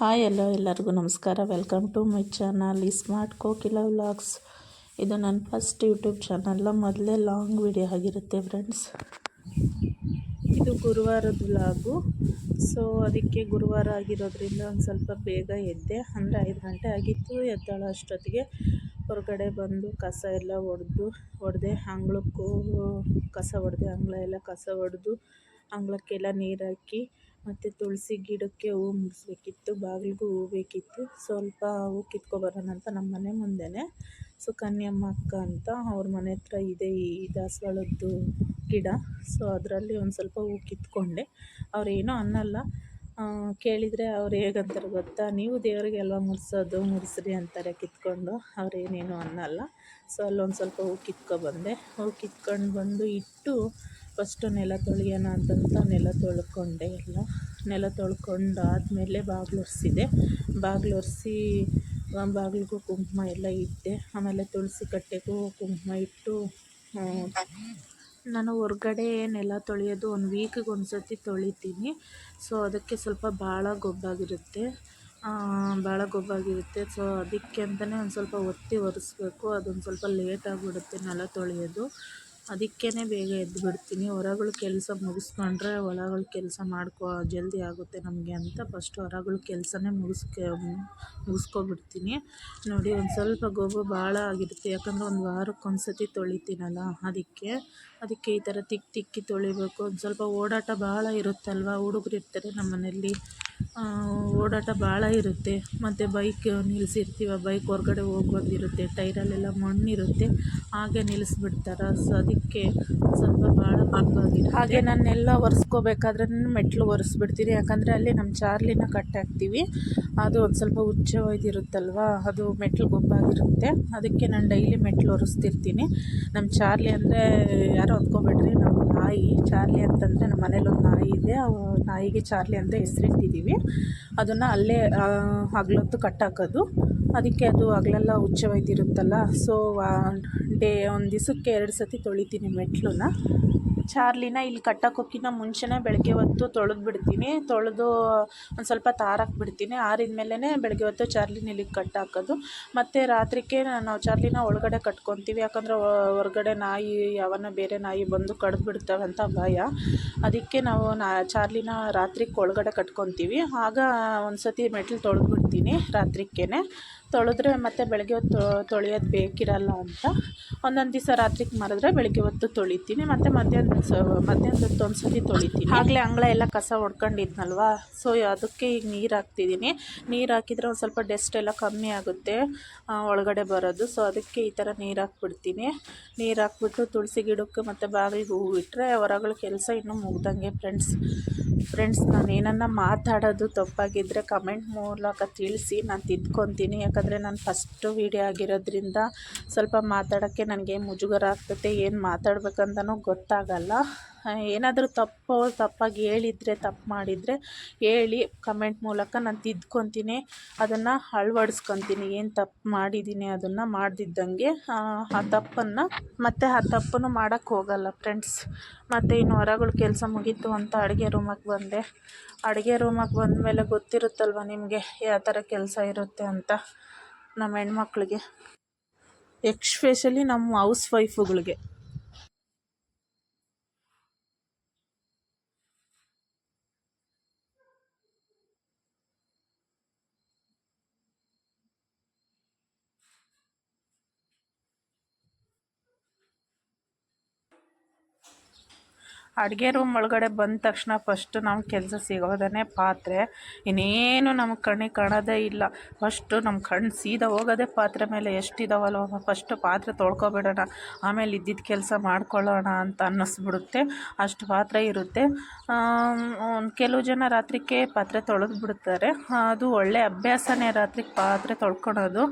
Hi ಎಲ್ಲೋ ಎಲ್ಲರಿಗೂ ನಮಸ್ಕಾರ. Welcome to my channel ಈ ಸ್ಮಾರ್ಟ್ ಕೋಕಿಲ ವ್ಲಾಗ್ಸ್ ಇದು ನನ್ನ ಫಸ್ಟ್ ಯೂಟ್ಯೂಬ್ ಚಾನಲ್ಲ ಮೊದಲೇ ಲಾಂಗ್ ವಿಡಿಯೋ ಆಗಿರುತ್ತೆ ಫ್ರೆಂಡ್ಸ್ ಇದು ಗುರುವಾರದ ವ್ಲಾಗು ಸೊ ಅದಕ್ಕೆ ಗುರುವಾರ ಆಗಿರೋದ್ರಿಂದ ಒಂದು ಸ್ವಲ್ಪ ಬೇಗ ಎದ್ದೆ. ಅಂದರೆ ಐದು ಗಂಟೆ ಆಗಿತ್ತು. ಎದ್ದಾಳ ಅಷ್ಟೊತ್ತಿಗೆ. ಹೊರಗಡೆ ಬಂದು ಕಸ ಎಲ್ಲ ಒಡೆದು ಹೊಡೆದೆ ಅಂಗ್ಳಕ್ಕೂ ಕಸ ಹೊಡೆದೆ ಅಂಗಳ ಎಲ್ಲ ಕಸ ಹೊಡೆದು ಅಂಗಳಕ್ಕೆಲ್ಲ ನೀರು ಹಾಕಿ ಮತ್ತು ತುಳಸಿ ಗಿಡಕ್ಕೆ ಹೂವು ಮುಡಿಸ್ಬೇಕಿತ್ತು ಬಾಗಿಲಿಗೂ ಹೂವು ಬೇಕಿತ್ತು. ಸ್ವಲ್ಪ ಹೂವು ಕಿತ್ಕೊಬರೋಣ ಅಂತ ನಮ್ಮ ಮನೆ ಮುಂದೆಯೇ ಸೊ, ಕನ್ಯಮ್ಮ ಅಕ್ಕ ಅಂತ ಅವ್ರ ಮನೆ ಹತ್ರ ಇದೆ ಈ ದಾಸವಾಳದ್ದು ಗಿಡ. ಸೊ, ಅದರಲ್ಲಿ ಒಂದು ಸ್ವಲ್ಪ ಹೂ ಕಿತ್ಕೊಂಡೆ. ಅವ್ರೇನೋ ಅನ್ನಲ್ಲ. ಕೇಳಿದರೆ ಅವ್ರು ಹೇಗಂತಾರೆ ಗೊತ್ತಾ? ನೀವು ದೇವರಿಗೆ ಮುಡಿಸೋದು ಮುಡಿಸ್ರಿ ಅಂತಾರೆ ಕಿತ್ಕೊಂಡು. ಅವ್ರೇನೇನು ಅನ್ನಲ್ಲ. ಸೊ, ಅಲ್ಲೊಂದು ಸ್ವಲ್ಪ ಹೂವು ಕಿತ್ಕೊಬಂದೆ. ಹೂ ಕಿತ್ಕೊಂಡು ಬಂದು ಇಟ್ಟು ಫಸ್ಟು ನೆಲ ತೊಳೆಯೋಣ ಅಂತಂತ ನೆಲ ತೊಳ್ಕೊಂಡೆ ಎಲ್ಲ. ನೆಲ ತೊಳ್ಕೊಂಡಾದ್ಮೇಲೆ ಬಾಗಿಲು ಒರೆಸಿದೆ ಬಾಗಿಲು ಒರೆಸಿ ಬಾಗಿಲಿಗೂ ಕುಂಕುಮ ಎಲ್ಲ ಇಟ್ಟೆ. ಆಮೇಲೆ ತುಳಸಿ ಕಟ್ಟೆಗೂ ಕುಂಕುಮ ಇಟ್ಟು ನಾನು ಹೊರ್ಗಡೆ ನೆಲ ತೊಳೆಯೋದು ಒಂದು ವೀಕಿಗೆ ಒಂದು ಸರ್ತಿ ತೊಳಿತೀನಿ. ಸೊ ಅದಕ್ಕೆ ಸ್ವಲ್ಪ ಭಾಳ ಗೊಬ್ಬಾಗಿರುತ್ತೆ. ಭಾಳ ಗೊಬ್ಬಾಗಿರುತ್ತೆ. ಸೊ ಅದಕ್ಕೆ ಅಂತಲೇ ಒಂದು ಸ್ವಲ್ಪ ಒತ್ತಿ ಒರೆಸ್ಬೇಕು. ಅದೊಂದು ಸ್ವಲ್ಪ ಲೇಟ್ ಆಗಿಬಿಡುತ್ತೆ ನೆಲ ತೊಳೆಯೋದು. ಅದಕ್ಕೇ ಬೇಗ ಎದ್ದು ಬಿಡ್ತೀನಿ. ಹೊರಗಳ ಕೆಲಸ ಮುಗಿಸ್ಕೊಂಡ್ರೆ ಒಳಗಳ ಕೆಲಸ ಮಾಡ್ಕೊ, ಜಲ್ದಿ ಆಗುತ್ತೆ ನಮಗೆ ಅಂತ ಫಸ್ಟ್ ಹೊರಗಳ ಕೆಲಸನೇ ಮುಗಿಸ್ಕೊ ಮುಗಿಸ್ಕೊಬಿಡ್ತೀನಿ. ನೋಡಿ, ಒಂದು ಸ್ವಲ್ಪ ಗೊಬ್ಬರ ಭಾಳ ಆಗಿರುತ್ತೆ. ಯಾಕಂದರೆ ಒಂದು ವಾರಕ್ಕೆ ಒಂದು ಸತಿ ತೊಳಿತೀನಲ್ಲ ಅದಕ್ಕೆ. ಅದಕ್ಕೆ ಈ ಥರ ತಿಕ್ಕಿ ತಿಕ್ಕಿ ತೊಳಿಬೇಕು. ಒಂದು ಸ್ವಲ್ಪ ಓಡಾಟ ಭಾಳ ಇರುತ್ತಲ್ವ? ಹುಡುಗ್ರು ಇರ್ತಾರೆ ನಮ್ಮ ಮನೆಯಲ್ಲಿ ಓಡಾಟ ಭಾಳ ಇರುತ್ತೆ. ಮತ್ತು ಬೈಕ್ ನಿಲ್ಲಿಸಿರ್ತೀವಿ ಬೈಕ್ ಹೊರ್ಗಡೆ ಹೋಗ್ಬಂದಿರುತ್ತೆ ಟೈರಲ್ಲೆಲ್ಲ ಮಣ್ಣಿರುತ್ತೆ. ಹಾಗೆ ನಿಲ್ಲಿಸ್ಬಿಡ್ತಾರೆ ಸೊ ಅದಕ್ಕೆ ಸ್ವಲ್ಪ ಭಾಳ ಬೇಕಾಗಿದೆ ಹಾಗೆ ನಾನೆಲ್ಲ ಒರೆಸ್ಕೋಬೇಕಾದ್ರೆ ಮೆಟ್ಲು ಒರೆಸ್ಬಿಡ್ತೀನಿ. ಯಾಕಂದರೆ ಅಲ್ಲಿ ನಮ್ಮ ಚಾರ್ಲಿನ ಕಟ್ಟಾಕ್ತೀವಿ ಅದು ಒಂದು ಸ್ವಲ್ಪ ಉಚ್ಚವಾಗಿರುತ್ತಲ್ವ ಅದು ಮೆಟ್ಲು ಗೊಬ್ಬಾಗಿರುತ್ತೆ. ಅದಕ್ಕೆ ನಾನು ಡೈಲಿ ಮೆಟ್ಲು ಒರೆಸ್ತಿರ್ತೀನಿ. ನಮ್ಮ ಚಾರ್ಲಿ ಅಂದರೆ ಯಾರೋ ಅಂದ್ಕೊಬೇಡ್ರಿ ನಮ್ಮ ನಾಯಿ ಚಾರ್ಲಿ ಅಂತಂದರೆ ನಮ್ಮ ಮನೇಲಿ ಒಂದು ನಾಯಿ ಇದೆ. ಆ ನಾಯಿಗೆ ಚಾರ್ಲಿ ಅಂತ ಹೆಸರಿಟ್ಟಿದ್ದೀವಿ. ಅದನ್ನು ಅಲ್ಲೇ ಹಗ್ಲೊತ್ತು ಕಟ್ಟಾಕೋದು. ಅದಕ್ಕೆ ಅದು ಹಗ್ಲೆಲ್ಲ ಹುಚ್ಚವಾಯ್ತಿರುತ್ತಲ್ಲ. ಸೊ ಡೇ ಒಂದು ದಿವಸಕ್ಕೆ ಎರಡು ಸತಿ ತೊಳಿತೀನಿ ಮೆಟ್ಲನ್ನ. ಚಾರ್ಲಿನ ಇಲ್ಲಿ ಕಟ್ಟೋಕ್ಕೋಕ್ಕಿಂತ ಮುಂಚೆನೇ ಬೆಳಗ್ಗೆ ಹೊತ್ತು ತೊಳೆದು ಬಿಡ್ತೀನಿ. ತೊಳೆದು ಒಂದು ಸ್ವಲ್ಪ ತಾರಕ್ಕೆ ಬಿಡ್ತೀನಿ ಆರಿದ ಮೇಲೇ ಬೆಳಗ್ಗೆ ಹೊತ್ತು ಚಾರ್ಲಿನ ಇಲ್ಲಿಗೆ ಕಟ್ಟಾಕೋದು ಮತ್ತು ರಾತ್ರಿಗೆ ನಾವು ಚಾರ್ಲಿನ ಒಳಗಡೆ ಕಟ್ಕೊತೀವಿ. ಯಾಕಂದರೆ ಹೊರಗಡೆ ನಾಯಿ ಯಾವನ್ನ ಬೇರೆ ನಾಯಿ ಬಂದು ಕಡ್ದು ಬಿಡ್ತವೆ ಅಂತ ಭಯ. ಅದಕ್ಕೆ ನಾವು ನಾ, ಚಾರ್ಲಿನ ರಾತ್ರಿಗೆ ಒಳಗಡೆ ಕಟ್ಕೊತೀವಿ. ಆಗ ಒಂದು ಸತಿ ಮೆಟ್ಲು ತೊಳೆದು ಬಿಡ್ತೀನಿ ರಾತ್ರಿಗೆ ತೊಳೆದ್ರೆ ಮತ್ತು ಬೆಳಗ್ಗೆ ಹೊತ್ತು ತೊಳೆಯೋದು ಬೇಕಿರಲ್ಲ ಅಂತ. ಒಂದೊಂದು ದಿವಸ ರಾತ್ರಿಗೆ ಮರೆದ್ರೆ ಬೆಳಗ್ಗೆ ಹೊತ್ತು ತೊಳಿತೀನಿ. ಮತ್ತು ಮಧ್ಯಾಹ್ನ ಸ ಮಧ್ಯಾಹ್ನದ ಹೊತ್ತು ಒಂದು ಸತಿ ತೊಳಿತೀನಿ. ಆಗಲೇ ಅಂಗಳ ಎಲ್ಲ ಕಸ ಹೊಡ್ಕೊಂಡಿದ್ನಲ್ವ ಸೊ ಅದಕ್ಕೆ ಈಗ ನೀರು ಹಾಕ್ತಿದ್ದೀನಿ ನೀರು ಹಾಕಿದರೆ ಒಂದು ಸ್ವಲ್ಪ ಡೆಸ್ಟ್ ಎಲ್ಲ ಕಮ್ಮಿ ಆಗುತ್ತೆ ಒಳಗಡೆ ಬರೋದು. ಸೊ ಅದಕ್ಕೆ ಈ ಥರ ನೀರು ಹಾಕ್ಬಿಡ್ತೀನಿ. ನೀರು ಹಾಕ್ಬಿಟ್ಟು ತುಳಸಿ ಗಿಡಕ್ಕೆ ಮತ್ತು ಬಾಗಿಲಿಗೆ ಹೂವು ಇಟ್ಟರೆ ಹೊರಗಳ ಕೆಲಸ ಇನ್ನೂ ಮುಗ್ದಂಗೆ ಫ್ರೆಂಡ್ಸ್ ಫ್ರೆಂಡ್ಸ್ ನಾನು ಏನನ್ನ ಮಾತಾಡೋದು ತಪ್ಪಾಗಿದ್ದರೆ ಕಮೆಂಟ್ ಮೂಲಕ ತಿಳಿಸಿ. ನಾನು ತಿದ್ಕೊತೀನಿ. ಯಾಕಂದರೆ ನಾನು ಫಸ್ಟು ವೀಡಿಯೋ ಆಗಿರೋದ್ರಿಂದ ಸ್ವಲ್ಪ ಮಾತಾಡೋಕ್ಕೆ ನನಗೆ ಮುಜುಗರ ಆಗ್ತೈತೆ ಏನು ಮಾತಾಡ್ಬೇಕಂತನೂ ಗೊತ್ತಾಗಲ್ಲ. ಏನಾದರೂ ತಪ್ಪು, ತಪ್ಪಾಗಿ ಹೇಳಿದರೆ, ತಪ್ಪು ಮಾಡಿದರೆ ಹೇಳಿ ಕಮೆಂಟ್ ಮೂಲಕ ನಾನು ತಿದ್ಕೊತೀನಿ. ಅದನ್ನು ಅಳ್ವಡ್ಸ್ಕೊತೀನಿ. ಏನು ತಪ್ಪು ಮಾಡಿದ್ದೀನಿ ಅದನ್ನು ಮಾಡ್ದಿದ್ದಂಗೆ, ಆ ತಪ್ಪನ್ನು ಮತ್ತು ಆ ತಪ್ಪನ್ನು ಮಾಡೋಕ್ಕೆ ಹೋಗಲ್ಲ ಫ್ರೆಂಡ್ಸ್ ಮತ್ತು ಇನ್ನು ಹೊರಗಳು ಕೆಲಸ ಮುಗೀತು ಅಂತ ಅಡುಗೆ ರೂಮಿಗೆ ಬಂದೆ. ಅಡುಗೆ ರೂಮಿಗೆ ಬಂದಮೇಲೆ ಗೊತ್ತಿರುತ್ತಲ್ವ ನಿಮಗೆ ಯಾವ ಥರ ಕೆಲಸ ಇರುತ್ತೆ ಅಂತ ನಮ್ಮ ಹೆಣ್ಮಕ್ಳಿಗೆ. ಎಕ್ಸ್ಪೆಷಲಿ ನಮ್ಮ ಹೌಸ್ ವೈಫುಗಳಿಗೆ ಅಡುಗೆ ರೂಮ್ ಒಳಗಡೆ ಬಂದ ತಕ್ಷಣ ಫಸ್ಟ್ ನಮ್ಮ ಕೆಲಸ ಸಿಗೋದೇ ಪಾತ್ರೆ. ಇನ್ನೇನು ನಮ್ಮ ಕಣ್ಣಿಗೆ ಕಾಣೋದೇ ಇಲ್ಲ. ಫಸ್ಟು ನಮ್ಮ ಕಣ್ಣು ಸೀದಾ ಹೋಗೋದೇ ಪಾತ್ರೆ ಮೇಲೆ ಎಷ್ಟಿದಾವಲ್ವ? ಫಸ್ಟು ಪಾತ್ರೆ ತೊಳ್ಕೊಬಿಡೋಣ ಆಮೇಲೆ ಇದ್ದಿದ್ದ ಕೆಲಸ ಮಾಡ್ಕೊಳ್ಳೋಣ ಅಂತ ಅನ್ನಿಸ್ಬಿಡುತ್ತೆ. ಅಷ್ಟು ಪಾತ್ರೆ ಇರುತ್ತೆ. ಕೆಲವು ಜನ ರಾತ್ರಿಗೆ ಪಾತ್ರೆ ತೊಳೆದು ಬಿಡ್ತಾರೆ ಅದು ಒಳ್ಳೆ ಅಭ್ಯಾಸನೇ ರಾತ್ರಿಗೆ ಪಾತ್ರೆ ತೊಳ್ಕೊಳೋದು.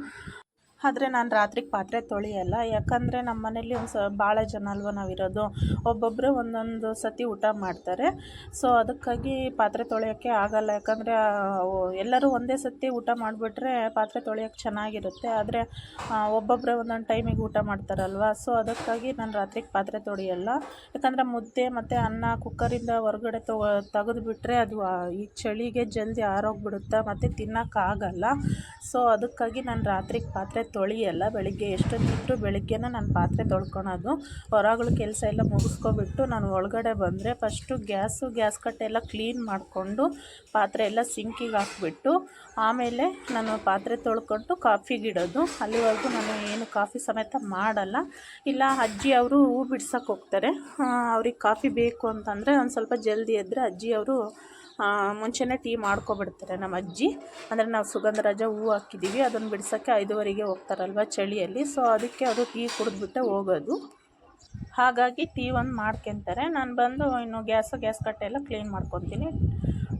ಆದರೆ ನಾನು ರಾತ್ರಿಗೆ ಪಾತ್ರೆ ತೊಳೆಯಲ್ಲ. ಯಾಕಂದರೆ ನಮ್ಮ ಮನೇಲಿ ಒಂದು ಸ ಭಾಳ ಜನ ಅಲ್ವ ನಾವಿರೋದು. ಒಬ್ಬೊಬ್ಬರು ಒಂದೊಂದು ಸತಿ ಊಟ ಮಾಡ್ತಾರೆ. ಸೊ ಅದಕ್ಕಾಗಿ ಪಾತ್ರೆ ತೊಳೆಯೋಕ್ಕೆ ಆಗಲ್ಲ. ಯಾಕಂದರೆ ಎಲ್ಲರೂ ಒಂದೇ ಸತಿ ಊಟ ಮಾಡಿಬಿಟ್ರೆ ಪಾತ್ರೆ ತೊಳೆಯೋಕ್ಕೆ ಚೆನ್ನಾಗಿರುತ್ತೆ. ಆದರೆ ಒಬ್ಬೊಬ್ಬರು ಒಂದೊಂದು ಟೈಮಿಗೆ ಊಟ ಮಾಡ್ತಾರಲ್ವ. ಸೊ ಅದಕ್ಕಾಗಿ ನಾನು ರಾತ್ರಿಗೆ ಪಾತ್ರೆ ತೊಳೆಯಲ್ಲ. ಯಾಕಂದರೆ ಮುದ್ದೆ ಮತ್ತು ಅನ್ನ ಕುಕ್ಕರಿಂದ ಹೊರಗಡೆ ತೊ, ತೆಗೆದುಬಿಟ್ರೆ ಅದು ಈ ಚಳಿಗೆ ಜಲ್ದಿ ಆರೋಗ್ಬಿಡುತ್ತೆ ಮತ್ತು ತಿನ್ನೋಕ್ಕಾಗಲ್ಲ ಸೊ ಅದಕ್ಕಾಗಿ ನಾನು ರಾತ್ರಿಗೆ ಪಾತ್ರೆ ತೊಳೆಯಲ್ಲ ಬೆಳಿಗ್ಗೆ ಎಷ್ಟೊತ್ತಿಟ್ಟು ಬೆಳಿಗ್ಗೆನ ನಾನು ಪಾತ್ರೆ ತೊಳ್ಕೊಳೋದು. ಹೊರಗಳ ಕೆಲಸ ಎಲ್ಲ ಮುಗಿಸ್ಕೊಬಿಟ್ಟು ನಾನು ಒಳಗಡೆ ಬಂದರೆ ಫಸ್ಟು ಗ್ಯಾಸು, ಗ್ಯಾಸ್ ಕಟ್ಟೆ ಎಲ್ಲ ಕ್ಲೀನ್ ಮಾಡಿಕೊಂಡು ಪಾತ್ರೆ ಎಲ್ಲ ಸಿಂಕಿಗೆ ಹಾಕ್ಬಿಟ್ಟು ಆಮೇಲೆ ನಾನು ಪಾತ್ರೆ ತೊಳ್ಕೊಂಡು ಕಾಫಿಗಿಡೋದು ಅಲ್ಲಿವರೆಗೂ ನಾನು ಏನು ಕಾಫಿ ಸಮೇತ ಮಾಡಲ್ಲ. ಇಲ್ಲ, ಅಜ್ಜಿ ಅವರು ಹೂ ಬಿಡ್ಸೋಕೆ ಹೋಗ್ತಾರೆ. ಅವ್ರಿಗೆ ಕಾಫಿ ಬೇಕು ಅಂತಂದರೆ ಒಂದು ಸ್ವಲ್ಪ ಜಲ್ದಿ ಎದ್ದರೆ ಅಜ್ಜಿ ಅವರು ಮುಂಚೆನೇ ಟೀ ಮಾಡ್ಕೊಬಿಡ್ತಾರೆ ನಮ್ಮ ಅಜ್ಜಿ. ಅಂದರೆ ನಾವು ಸುಗಂಧರಾಜ ಹೂವು ಹಾಕಿದ್ದೀವಿ. ಅದನ್ನು ಬಿಡ್ಸೋಕ್ಕೆ ಐದುವರೆಗೆ ಹೋಗ್ತಾರಲ್ವ ಚಳಿಯಲ್ಲಿ. ಸೊ ಅದಕ್ಕೆ ಅದು ಟೀ ಕುಡಿದ್ಬಿಟ್ಟೆ ಹೋಗೋದು. ಹಾಗಾಗಿ ಟೀ ಒಂದು ಮಾಡ್ಕೊತಾರೆ. ನಾನು ಬಂದು, ಇನ್ನು ಗ್ಯಾಸು, ಗ್ಯಾಸ್ ಕಟ್ಟೆ ಎಲ್ಲ ಕ್ಲೀನ್ ಮಾಡ್ಕೊತೀನಿ.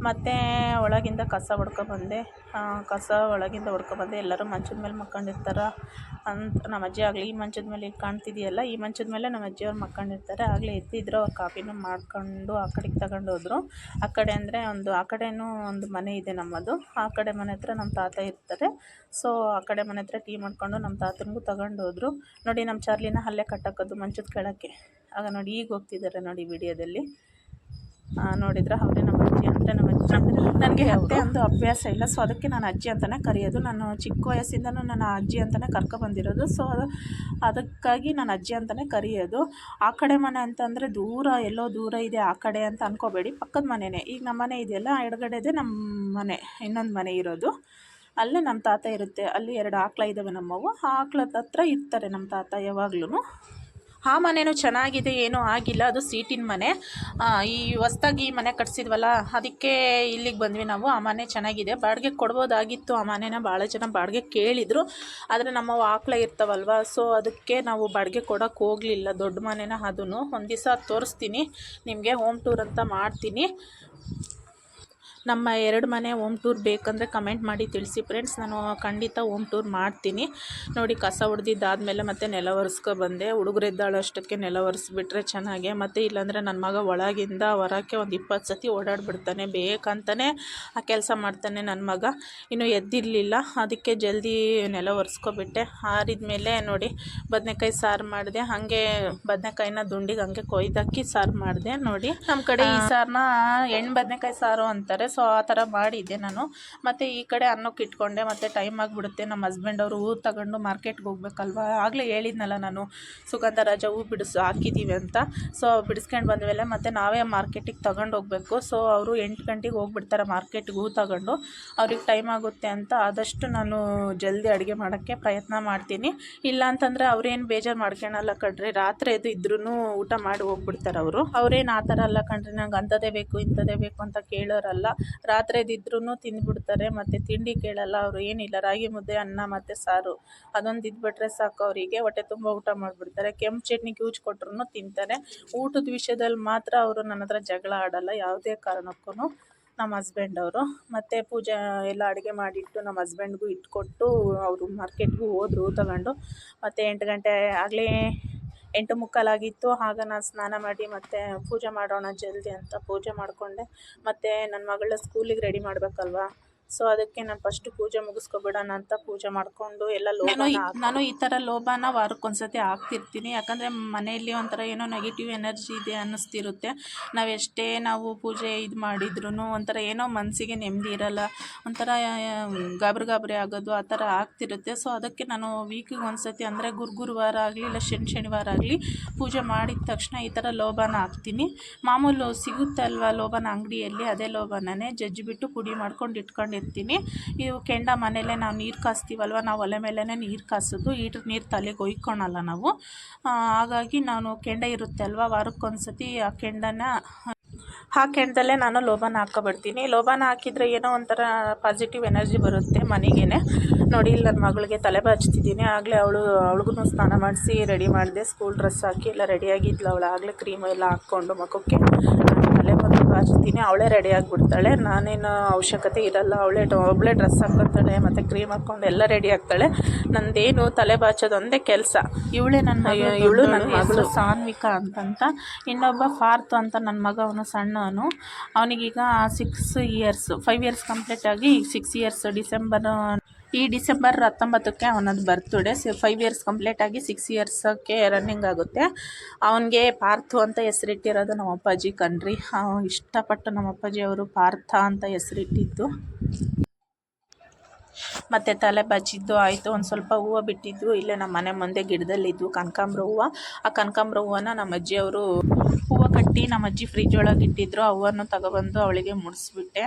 ಮತ್ತು ಒಳಗಿಂದ ಕಸ ಹೊಡ್ಕೊಬಂದೆ ಕಸ ಒಳಗಿಂದ ಹೊಡ್ಕೊಬಂದೆ ಎಲ್ಲರೂ ಮಂಚದ ಮೇಲೆ ಮಲ್ಕೊಂಡಿರ್ತಾರೆ ಅಂತ ನಮ್ಮ ಅಜ್ಜಿ ಆಗಲಿ ಈ ಮಂಚದ ಮೇಲೆ ಈಗ ಕಾಣ್ತಿದೆಯಲ್ಲ, ಈ ಮಂಚದ ಮೇಲೆ ನಮ್ಮ ಅಜ್ಜಿಯವ್ರು ಮಲ್ಕೊಂಡಿರ್ತಾರೆ ಆಗಲೇ ಎದ್ದಿದ್ರು ಅವ್ರು ಕಾಫಿನೂ ಮಾಡ್ಕೊಂಡು ಆ ಕಡೆಗೆ ತಗೊಂಡು ಹೋದ್ರು. ಆ ಕಡೆ ಅಂದರೆ ಒಂದು, ಆ ಕಡೆಯೂ ಒಂದು ಮನೆ ಇದೆ ನಮ್ಮದು. ಆ ಕಡೆ ಮನೆ ಹತ್ರ ನಮ್ಮ ತಾತ ಇರ್ತಾರೆ. ಸೊ ಆ ಕಡೆ ಮನೆ ಹತ್ರ ಟೀ ಮಾಡ್ಕೊಂಡು ನಮ್ಮ ತಾತನಿಗೂ ತಗೊಂಡು ಹೋದ್ರು. ನೋಡಿ ನಮ್ಮ ಚಾರ್ಲಿನ ಅಲ್ಲೇ ಕಟ್ಟಾಕೋದು ಮಂಚದ ಕೆಳಕ್ಕೆ. ಆಗ ನೋಡಿ ಈಗ ಹೋಗ್ತಿದ್ದಾರೆ ನೋಡಿ ವಿಡಿಯೋದಲ್ಲಿ. ನೋಡಿದ್ರೆ ಅವರೇ ನಮ್ಮ ಅಜ್ಜಿ ಅಂತ ನಮ್ಮ ಅಜ್ಜಿ. ನನಗೆ ಅತ್ತೆ ಒಂದು ಅಭ್ಯಾಸ ಇಲ್ಲ. ಸೊ ಅದಕ್ಕೆ ನಾನು ಅಜ್ಜಿ ಅಂತಲೇ ಕರೆಯೋದು. ನಾನು ಚಿಕ್ಕ ವಯಸ್ಸಿಂದನೂ ನಾನು ಅಜ್ಜಿ ಅಂತಲೇ ಕರ್ಕೊಬಂದಿರೋದು. ಸೊ ಅದು ಅದಕ್ಕಾಗಿ ನಾನು ಅಜ್ಜಿ ಅಂತಲೇ ಕರೆಯೋದು. ಆ ಕಡೆ ಮನೆ ಅಂತಂದರೆ ದೂರ ಎಲ್ಲೋ ದೂರ ಇದೆ ಆ ಕಡೆ ಅಂತ ಅನ್ಕೋಬೇಡಿ. ಪಕ್ಕದ ಮನೆಯೇ ಈಗ ನಮ್ಮ ಮನೆ ಇದೆಯಲ್ಲ ಎಡಗಡೆದೇ ನಮ್ಮ ಮನೆ ಇನ್ನೊಂದು ಮನೆ ಇರೋದು. ಅಲ್ಲೇ ನಮ್ಮ ತಾತ ಇರುತ್ತೆ. ಅಲ್ಲಿ ಎರಡು ಆಕಳ ಇದ್ದಾವೆ ನಮ್ಮವು. ಆ ಆಕ್ಳದ ಹತ್ರ ಇರ್ತಾರೆ ನಮ್ಮ ತಾತ ಯಾವಾಗ್ಲೂ ಆ ಮನೆಯೂ ಚೆನ್ನಾಗಿದೆ, ಏನೂ ಆಗಿಲ್ಲ. ಅದು ಸೀಟಿನ ಮನೆ. ಈ ಹೊಸ್ದಾಗಿ ಈ ಮನೆ ಕಟ್ಸಿದ್ವಲ್ಲ, ಅದಕ್ಕೆ ಇಲ್ಲಿಗೆ ಬಂದ್ವಿ ನಾವು. ಆ ಮನೆ ಚೆನ್ನಾಗಿದೆ. ಬಾಡಿಗೆ ಕೊಡ್ಬೋದಾಗಿತ್ತು. ಆ ಮನೆನ ಭಾಳ ಜನ ಬಾಡಿಗೆ ಕೇಳಿದರು. ಆದರೆ ನಮ್ಮ ಆಕ್ಳ ಇರ್ತಾವಲ್ವ ಸೊ ಅದಕ್ಕೆ ನಾವು ಬಾಡಿಗೆ ಕೊಡೋಕ್ಕೆ ಹೋಗಲಿಲ್ಲ. ದೊಡ್ಡ ಮನೆನ ಅದನ್ನು ಒಂದು ದಿವಸ ತೋರಿಸ್ತೀನಿ. ನಿಮಗೆ ಹೋಮ್ ಟೂರ್ ಅಂತ ಮಾಡ್ತೀನಿ. ನಮ್ಮ ಎರಡು ಮನೆ ಓಮ್ ಟೂರ್ ಬೇಕಂದರೆ ಕಮೆಂಟ್ ಮಾಡಿ ತಿಳಿಸಿ ಫ್ರೆಂಡ್ಸ್. ನಾನು ಖಂಡಿತ ಓಮ್ ಟೂರ್ ಮಾಡ್ತೀನಿ. ನೋಡಿ ಕಸ ಹೊಡೆದಿದ್ದಾದಮೇಲೆ ಮತ್ತೆ ನೆಲ ಒರೆಸ್ಕೊ ಬಂದೆ. ಹುಡುಗರಿದ್ದಾಳು ಅಷ್ಟಕ್ಕೆ ನೆಲ ಒರೆಸ್ಬಿಟ್ರೆ ಚೆನ್ನಾಗೆ. ಮತ್ತು ಇಲ್ಲಾಂದರೆ ನನ್ನ ಮಗ ಒಳಗಿಂದ ಹೊರಕ್ಕೆ ಒಂದು ಇಪ್ಪತ್ತು ಸತಿ ಓಡಾಡ್ಬಿಡ್ತಾನೆ. ಬೇಕಂತಲೇ ಆ ಕೆಲಸ ಮಾಡ್ತಾನೆ ನನ್ನ ಮಗ. ಇನ್ನು ಎದ್ದಿರಲಿಲ್ಲ. ಅದಕ್ಕೆ ಜಲ್ದಿ ನೆಲ ಒರೆಸ್ಕೊಬಿಟ್ಟೆ. ಆರಿದ ಮೇಲೆ ನೋಡಿ ಬದನೆಕಾಯಿ ಸಾರು ಮಾಡಿದೆ. ಹಾಗೆ ಬದನೆಕಾಯಿನ ದುಂಡಿಗೆ ಹಂಗೆ ಕೊಯ್ದಾಕಿ ಸಾರು ಮಾಡಿದೆ. ನೋಡಿ ನಮ್ಮ ಕಡೆ ಈ ಸಾರನ್ನ ಎಣ್ಣೆ ಬದನೆಕಾಯಿ ಸಾರು ಅಂತಾರೆ. ಸೊ ಆ ಥರ ಮಾಡಿದ್ದೆ ನಾನು. ಮತ್ತು ಈ ಕಡೆ ಅನ್ನಕ್ಕೆ ಇಟ್ಕೊಂಡೆ, ಮತ್ತು ಟೈಮ್ ಆಗಿಬಿಡುತ್ತೆ. ನಮ್ಮ ಹಸ್ಬೆಂಡ್ ಅವರು ಹೂ ತಗೊಂಡು ಮಾರ್ಕೆಟ್ಗೆ ಹೋಗ್ಬೇಕಲ್ವಾ? ಆಗಲೇ ಹೇಳಿದ್ನಲ್ಲ ನಾನು, ಸುಗಂಧ ರಾಜ, ಹೂ ಬಿಡಿಸ್ ಹಾಕಿದ್ದೀವಿ ಅಂತ. ಸೊ ಬಿಡಿಸ್ಕೊಂಡು ಬಂದಮೇಲೆ ಮತ್ತು ನಾವೇ ಮಾರ್ಕೆಟಿಗೆ ತಗೊಂಡು ಹೋಗಬೇಕು. ಸೊ ಅವರು ಎಂಟು ಗಂಟೆಗೆ ಹೋಗ್ಬಿಡ್ತಾರೆ ಮಾರ್ಕೆಟ್ಗೆ ಹೂ ತಗೊಂಡು. ಅವ್ರಿಗೆ ಟೈಮ್ ಆಗುತ್ತೆ ಅಂತ ಆದಷ್ಟು ನಾನು ಜಲ್ದಿ ಅಡುಗೆ ಮಾಡೋಕ್ಕೆ ಪ್ರಯತ್ನ ಮಾಡ್ತೀನಿ. ಇಲ್ಲ ಅಂತಂದರೆ ಅವ್ರೇನು ಬೇಜಾರು ಮಾಡ್ಕೊಳಲ್ಲ ಕಣ್ರಿ. ರಾತ್ರಿ ಎದ್ದು ಇದ್ರೂ ಊಟ ಮಾಡಿ ಹೋಗ್ಬಿಡ್ತಾರೆ ಅವರು. ಅವ್ರೇನು ಆ ಥರ ಅಲ್ಲ ಕಣ್ರಿ, ನಂಗೆ ಅಂಥದ್ದೇ ಬೇಕು, ಇಂಥದ್ದೇ ಬೇಕು ಅಂತ ಕೇಳೋರಲ್ಲ. ರಾತ್ರಿದಿದ್ರೂ ತಿಂದ್ಬಿಡ್ತಾರೆ, ಮತ್ತು ತಿಂಡಿ ಕೇಳಲ್ಲ, ಅವರು ಏನಿಲ್ಲ, ರಾಗಿ ಮುದ್ದೆ, ಅನ್ನ ಮತ್ತು ಸಾರು. ಅದೊಂದು ಇದ್ಬಿಟ್ರೆ ಸಾಕು, ಅವರಿಗೆ ಹೊಟ್ಟೆ ತುಂಬ ಊಟ ಮಾಡಿಬಿಡ್ತಾರೆ. ಕೆಂಪು ಚಟ್ನಿ ಕ್ಯೂಚ್ ಕೊಟ್ರು ತಿಂತಾರೆ. ಊಟದ ವಿಷಯದಲ್ಲಿ ಮಾತ್ರ ಅವರು ನನ್ನ ಹತ್ರ ಜಗಳ ಆಡಲ್ಲ, ಯಾವುದೇ ಕಾರಣಕ್ಕೂ ನಮ್ಮ ಹಸ್ಬೆಂಡ್ ಅವರು. ಮತ್ತು ಪೂಜೆ ಎಲ್ಲ ಅಡುಗೆ ಮಾಡಿಟ್ಟು ನಮ್ಮ ಹಸ್ಬೆಂಡ್ಗೂ ಇಟ್ಕೊಟ್ಟು ಅವರು ಮಾರ್ಕೆಟ್ಗೂ ಹೋದರು, ತಗೊಂಡು, ಮತ್ತು ಎಂಟು ಗಂಟೆ ಆಗಲೇ ಎಂಟು ಮುಕ್ಕಾಲಾಗಿತ್ತು. ಆಗ ನಾನು ಸ್ನಾನ ಮಾಡಿ ಮತ್ತು ಪೂಜೆ ಮಾಡೋಣ ಜಲ್ದಿ ಅಂತ ಪೂಜೆ ಮಾಡಿಕೊಂಡೆ. ಮತ್ತು ನನ್ನ ಮಗಳ ಸ್ಕೂಲಿಗೆ ರೆಡಿ ಮಾಡಬೇಕಲ್ವ? ಸೊ ಅದಕ್ಕೆ ನಾನು ಫಸ್ಟ್ ಪೂಜೆ ಮುಗಿಸ್ಕೊಬಿಡೋಣ ಅಂತ ಪೂಜೆ ಮಾಡಿಕೊಂಡು ಎಲ್ಲ ನಾನು ನಾನು ಈ ಥರ ಲೋಭನ ವಾರಕ್ಕೊಂದ್ಸತಿ ಹಾಕ್ತಿರ್ತೀನಿ. ಯಾಕಂದರೆ ಮನೆಯಲ್ಲಿ ಒಂಥರ ಏನೋ ನೆಗೆಟಿವ್ ಎನರ್ಜಿ ಇದೆ ಅನ್ನಿಸ್ತಿರುತ್ತೆ. ನಾವು ಎಷ್ಟೇ ನಾವು ಪೂಜೆ ಇದು ಮಾಡಿದ್ರು ಒಂಥರ ಏನೋ ಮನಸ್ಸಿಗೆ ನೆಮ್ಮದಿ ಇರಲ್ಲ. ಒಂಥರ ಗಾಬರಿ ಗಾಬರಿ ಆಗೋದು ಆ ಥರ ಆಗ್ತಿರುತ್ತೆ. ಸೊ ಅದಕ್ಕೆ ನಾನು ವೀಕಿಗೆ ಒಂದ್ಸತಿ ಅಂದರೆ ಗುರು ಗುರುವಾರ ಆಗಲಿ ಇಲ್ಲ ಶನಿ ಶನಿವಾರ ಆಗಲಿ ಪೂಜೆ ಮಾಡಿದ ತಕ್ಷಣ ಈ ಥರ ಲೋಭನ ಹಾಕ್ತೀನಿ. ಮಾಮೂಲು ಸಿಗುತ್ತಲ್ವ ಲೋಭನ ಅಂಗಡಿಯಲ್ಲಿ? ಅದೇ ಲೋಭನೇ ಜಜ್ಜಿಬಿಟ್ಟು ಪುಡಿ ಮಾಡ್ಕೊಂಡು ಇಟ್ಕೊಂಡು ಇರ್ತೀನಿ ಇವು ಕೆಂಡ ಮನೆಯಲ್ಲೇ ನಾವು ನೀರು ಕಾಸ್ತೀವಲ್ವ? ನಾವು ಒಲೆ ಮೇಲೇ ನೀರು ಕಾಸೋದು. ಈಟ್ರ್ ನೀರು ತಲೆಗೆ ಒಯ್ಕೊಳಲ್ಲ ನಾವು. ಹಾಗಾಗಿ ನಾನು ಕೆಂಡ ಇರುತ್ತೆ ಅಲ್ವ ವಾರಕ್ಕೊಂದ್ಸತಿ ಆ ಕೆಂಡನ, ಆ ಕೆಂಡದಲ್ಲೇ ನಾನು ಲೋಬಾನ ಹಾಕೊಬಿಡ್ತೀನಿ ಲೋಬಾನ ಹಾಕಿದರೆ ಏನೋ ಒಂಥರ ಪಾಸಿಟಿವ್ ಎನರ್ಜಿ ಬರುತ್ತೆ ಮನೆಗೇ ನೋಡಿ, ಇಲ್ಲಿ ನನ್ನ ಮಗಳಿಗೆ ತಲೆ ಬಾಚ್ತಿದ್ದೀನಿ. ಆಗಲೇ ಅವಳು ಅವಳಿಗೂ ಸ್ನಾನ ಮಾಡಿಸಿ ರೆಡಿ ಮಾಡಿದೆ. ಸ್ಕೂಲ್ ಡ್ರೆಸ್ ಹಾಕಿ ಎಲ್ಲ ರೆಡಿಯಾಗಿದ್ಲು ಅವಳು ಆಗಲೇ ಕ್ರೀಮ್ ಎಲ್ಲ ಹಾಕ್ಕೊಂಡು ಮುಖಕ್ಕೆ ತಲೆ ಹಾಕ್ತೀನಿ ಅವಳೇ ರೆಡಿ ಆಗಿಬಿಡ್ತಾಳೆ. ನಾನೇನು ಅವಶ್ಯಕತೆ ಇರಲ್ಲ ಅವಳೇ ಒಬ್ಬಳೇ ಡ್ರೆಸ್ ಹಾಕ್ಕೊತಾಳೆ ಮತ್ತು ಕ್ರೀಮ್ ಹಾಕ್ಕೊಂಡು ಎಲ್ಲ ರೆಡಿ ಆಗ್ತಾಳೆ. ನಂದೇನು ತಲೆ ಬಾಚೋದೊಂದೇ ಕೆಲಸ. ಇವಳೇ ನನ್ನ ಇವಳು ನನ್ನ ಮಗಳು ಸಾನ್ವಿಕಾ ಅಂತಂತ ಇನ್ನೊಬ್ಬ ಫಾರ್ತ್ ಅಂತ ನನ್ನ ಮಗ ಅವನು ಸಣ್ಣವನು. ಅವನಿಗೀಗ six years five years complete ಆಗಿ ಈಗ ಸಿಕ್ಸ್ ಇಯರ್ಸ್ ಡಿಸೆಂಬರ್ ಈ ಡಿಸೆಂಬರ್ ಹತ್ತೊಂಬತ್ತಕ್ಕೆ ಅವನದು ಬರ್ತ್ಡೇ ಸಿ ಫೈವ್ ಇಯರ್ಸ್ ಕಂಪ್ಲೀಟ್ ಆಗಿ ಸಿಕ್ಸ್ ಇಯರ್ಸಕ್ಕೆ ರನ್ನಿಂಗ್ ಆಗುತ್ತೆ. ಅವನಿಗೆ ಪಾರ್ಥು ಅಂತ ಹೆಸರಿಟ್ಟಿರೋದು ನಮ್ಮ ಅಪ್ಪಾಜಿ ಕಣ್ರಿ. ಇಷ್ಟಪಟ್ಟು ನಮ್ಮ ಅಪ್ಪಾಜಿ ಅವರು ಪಾರ್ಥ ಅಂತ ಹೆಸರಿಟ್ಟಿದ್ದು. ಮತ್ತು ತಲೆ ಬಚ್ಚಿದ್ದು ಆಯಿತು. ಒಂದು ಸ್ವಲ್ಪ ಹೂವು ಬಿಟ್ಟಿದ್ದು ಇಲ್ಲೇ ನಮ್ಮ ಮನೆ ಮುಂದೆ ಗಿಡದಲ್ಲಿದ್ವು ಕನಕಾಂಬ್ರ ಹೂವು. ಆ ಕನಕಾಂಬ್ರ ಹೂವನ್ನ ನಮ್ಮ ಅಜ್ಜಿಯವರು ಹೂವು ಕಟ್ಟಿ ನಮ್ಮ ಅಜ್ಜಿ ಫ್ರಿಜ್ ಒಳಗೆ ಇಟ್ಟಿದ್ರು. ಹೂವನ್ನು ತಗೊಬಂದು ಅವಳಿಗೆ ಮುಡಿಸ್ಬಿಟ್ಟೆ.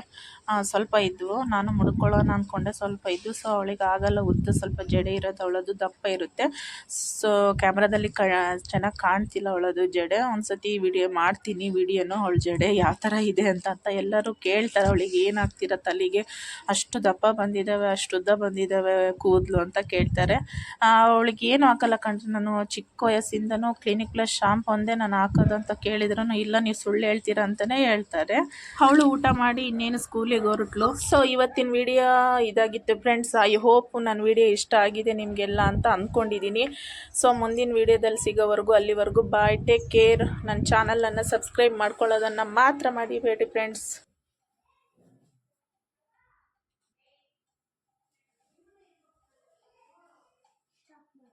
ಸ್ವಲ್ಪ ಇದ್ವು. ನಾನು ಮುಡ್ಕೊಳ್ಳೋಣ ಅಂದ್ಕೊಂಡೆ ಸ್ವಲ್ಪ ಇದ್ದು ಸೊ ಅವಳಿಗೆ ಆಗಲ್ಲ ಉದ್ದ ಸ್ವಲ್ಪ ಜಡೆ ಇರೋದು ಅವಳದು, ದಪ್ಪ ಇರುತ್ತೆ. ಸೊ ಕ್ಯಾಮ್ರಾದಲ್ಲಿ ಕ, ಚೆನ್ನಾಗಿ ಕಾಣ್ತಿಲ್ಲ ಅವಳದು ಜಡೆ. ಒಂದು ಸತಿ ವಿಡಿಯೋ ಮಾಡ್ತೀನಿ, ವಿಡಿಯೋನು ಅವಳ ಜಡೆ ಯಾವ ಥರ ಇದೆ ಅಂತ ಅಂತ ಎಲ್ಲರೂ ಕೇಳ್ತಾರೆ. ಅವಳಿಗೆ ಏನಾಗ್ತಿರೋ ತಲೆಗೆ? ಅಷ್ಟು ದಪ್ಪ ಬಂದಿದ್ದಾವೆ ಉದ್ದ ಬಂದಿದ್ದಾವೆ ಕೂದಲು ಅಂತ ಕೇಳ್ತಾರೆ. ಅವಳಿಗೆ ಏನು ಹಾಕಲ್ಲ ಕಣ್ರಿ, ನಾನು ಚಿಕ್ಕ ವಯಸ್ಸಿಂದನೂ ಕ್ಲಿನಿಕ್ ಪ್ಲಸ್ ಶಾಂಪು ಒಂದೇ ನಾನು ಹಾಕೋದು ಅಂತ ಕೇಳಿದ್ರು ಇಲ್ಲ, ನೀವು ಸುಳ್ಳು ಹೇಳ್ತೀರಾ ಅಂತಲೇ ಹೇಳ್ತಾರೆ. ಅವಳು ಊಟ ಮಾಡಿ ಇನ್ನೇನು ಸ್ಕೂಲಿಗೆ ಹೊರಟ್ಲು. ಸೊ ಇವತ್ತಿನ ವಿಡಿಯೋ ಇದಾಗಿತ್ತು ಫ್ರೆಂಡ್ಸ್ ಐ ಹೋಪ್ ನನ್ನ ವಿಡಿಯೋ ಇಷ್ಟ ಆಗಿದೆ ನಿಮಗೆಲ್ಲ ಅಂತ ಅಂದ್ಕೊಂಡಿದ್ದೀನಿ ಸೊ ಮುಂದಿನ ವಿಡಿಯೋದಲ್ಲಿ ಸಿಗೋವರೆಗೂ ಅಲ್ಲಿವರೆಗೂ ಬಾಯ್ ಟೇಕ್ ಕೇರ್ ನನ್ನ ಚಾನಲನ್ನು ಸಬ್ಸ್ಕ್ರೈಬ್ ಮಾಡ್ಕೊಳ್ಳೋದನ್ನು ಮಾತ್ರ ಮಾಡಿಬೇಡಿ ಫ್ರೆಂಡ್ಸ್